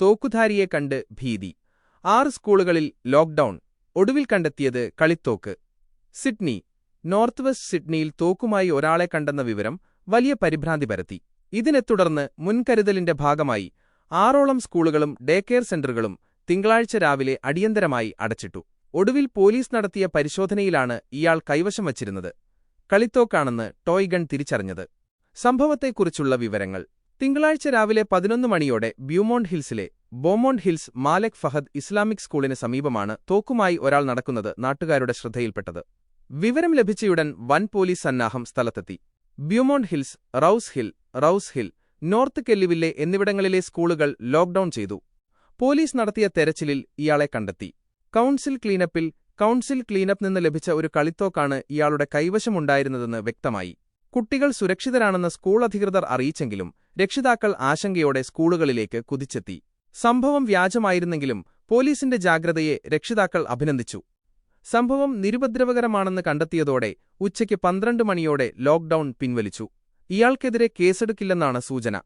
തോക്കുധാരിയെ കണ്ട് ഭീതി. ആറ് സ്കൂളുകളിൽ ലോക്ക്ഡൗൺ. ഒടുവിൽ കണ്ടെത്തിയത് കളിത്തോക്ക്. സിഡ്നി. നോർത്ത് വെസ്റ്റ് സിഡ്നിയിൽ തോക്കുമായി ഒരാളെ കണ്ടെന്ന വിവരം വലിയ പരിഭ്രാന്തി പരത്തി. ഇതിനെ തുടർന്ന് മുൻകരുതലിന്റെ ഭാഗമായി ആറോളം സ്കൂളുകളും ഡേ കെയർ സെന്ററുകളും തിങ്കളാഴ്ച രാവിലെ അടിയന്തരമായി അടച്ചിട്ടു. ഒടുവിൽ പോലീസ് നടത്തിയ പരിശോധനയിലാണ് ഇയാൾ കൈവശം വച്ചിരുന്നത്. കളിത്തോക്കാണെന്ന് ടോയ് ഗൺ തിരിച്ചറിഞ്ഞത്. സംഭവത്തെക്കുറിച്ചുള്ള വിവരങ്ങൾ. തിങ്കളാഴ്ച രാവിലെ പതിനൊന്ന് മണിയോടെ Beaumont ഹിൽസിലെ Beaumont Hills Malek Fahd Islamic സ്കൂളിന് സമീപമാണ് തോക്കുമായി ഒരാൾ നടക്കുന്നത് നാട്ടുകാരുടെ ശ്രദ്ധയിൽപ്പെട്ടത്. വിവരം ലഭിച്ചയുടൻ വൻ പോലീസ് സന്നാഹം സ്ഥലത്തെത്തി. Beaumont Hills Rouse Hill Rouse Hill North Kellyville എന്നിവിടങ്ങളിലെ സ്കൂളുകൾ ലോക്ഡൌൺ ചെയ്തു. പോലീസ് നടത്തിയ തെരച്ചിലിൽ ഇയാളെ കണ്ടെത്തി. കൌൺസിൽ ക്ലീനപ്പിൽ കൌൺസിൽ ക്ലീനപ്പ് നിന്ന് ലഭിച്ച ഒരു കളിത്തോക്കാണ് ഇയാളുടെ കൈവശമുണ്ടായിരുന്നതെന്ന് വ്യക്തമായി. കുട്ടികൾ സുരക്ഷിതരാണെന്ന് സ്കൂൾ അധികൃതർ അറിയിച്ചെങ്കിലും രക്ഷിതാക്കൾ ആശങ്കയോടെ സ്കൂളുകളിലേക്ക് കുതിച്ചെത്തി. സംഭവം വ്യാജമായിരുന്നെങ്കിലും പോലീസിന്റെ ജാഗ്രതയെ രക്ഷിതാക്കൾ അഭിനന്ദിച്ചു. സംഭവം നിരുപദ്രവകരമാണെന്ന് കണ്ടെത്തിയതോടെ ഉച്ചയ്ക്ക് പന്ത്രണ്ട് മണിയോടെ ലോക്ഡൌൺ പിൻവലിച്ചു. ഇയാൾക്കെതിരെ കേസെടുക്കില്ലെന്നാണ് സൂചന.